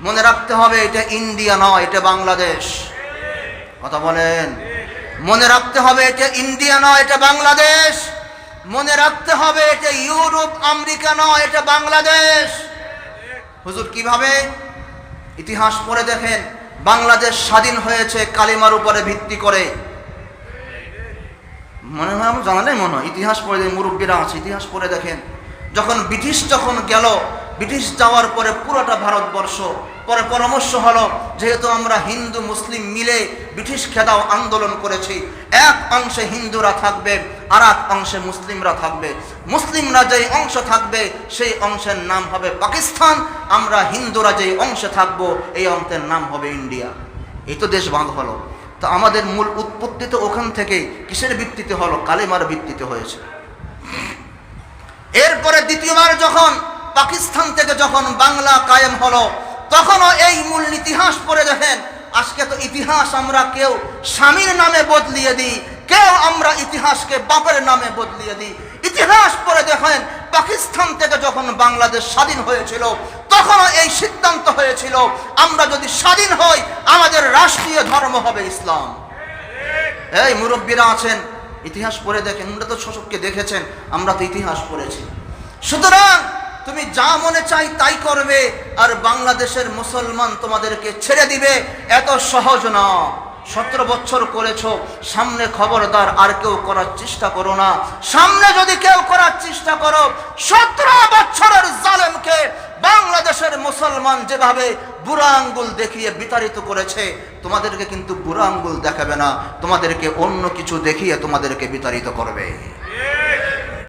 মনে রাখতে হবে, এটা ইন্ডিয়া নয়, এটা বাংলাদেশ। কথা বলেন। মনে রাখতে হবে, এটা ইন্ডিয়া নয়, এটা বাংলাদেশ। মনে রাখতে হবে, এটা ইউরোপ, আমেরিকা নয়, এটা বাংলাদেশ। হুজুর, কীভাবে? ইতিহাস পড়ে দেখেন, বাংলাদেশ স্বাধীন হয়েছে কালিমার উপরে ভিত্তি করে। মনে হয় আমার জানা নেই মনে হয়, ইতিহাস পড়ে মুরব্বীরা আছে, ইতিহাস পড়ে দেখেন। যখন ব্রিটিশ যখন গেল ব্রিটিশ যাওয়ার পরে পুরোটা ভারতবর্ষ। পরে পরামর্শ হলো, যেহেতু আমরা হিন্দু, মুসলিম মিলে ব্রিটিশ খেদাও আন্দোলন করেছি, এক অংশে হিন্দুরা থাকবে, আর এক অংশে মুসলিমরা থাকবে। মুসলিমরা যেই অংশ থাকবে, সেই অংশের নাম হবে পাকিস্তান। আমরা হিন্দুরা যেই অংশে থাকব, এই অংশের নাম হবে ইন্ডিয়া। এই তো দেশ ভাগ হলো। তো আমাদের মূল উৎপত্তি তো ওখান থেকে কিসের ভিত্তিতে হলো? কালেমার ভিত্তিতে হয়েছে। এরপরে দ্বিতীয়বার যখন পাকিস্তান থেকে যখন বাংলা কায়েম হলো, তখনও এই মূল ইতিহাস পড়ে দেখেন, আজকে তো ইতিহাস আমরা কেউ স্বামীর নামে বদলিয়ে দিই, কেউ আমরা ইতিহাসকে বাপের নামে বদলিয়ে দিই। ইতিহাস পড়ে দেখেন, পাকিস্তান থেকে যখন বাংলাদেশ স্বাধীন হয়েছিল, তখনও এই সিদ্ধান্ত হয়েছিল, আমরা যদি স্বাধীন হই, আমাদের রাষ্ট্রীয় ধর্ম হবে ইসলাম। এই মুরব্বীরা আছেন, ইতিহাস পড়ে দেখেন আমরা তো শোষককে দেখেছেন, আমরা তো ইতিহাস পড়েছি। সুতরাং তুমি যা মনে চাই তাই করবে, আর বাংলাদেশের মুসলমান তোমাদেরকে ছেড়ে দিবে, এত সহজ না। সতেরো বছর করেছ, সামনে খবরদার আর কেউ করার চেষ্টা করো না। সামনে যদি কেউ করার চেষ্টা করো, সতেরো বছরের জালেমকে বাংলাদেশের মুসলমান যেভাবে বুড়া আঙ্গুল দেখিয়ে বিতাড়িত করেছে, তোমাদেরকে কিন্তু বুড়া আঙ্গুল দেখাবে না, তোমাদেরকে অন্য কিছু দেখিয়ে তোমাদেরকে বিতাড়িত করবে।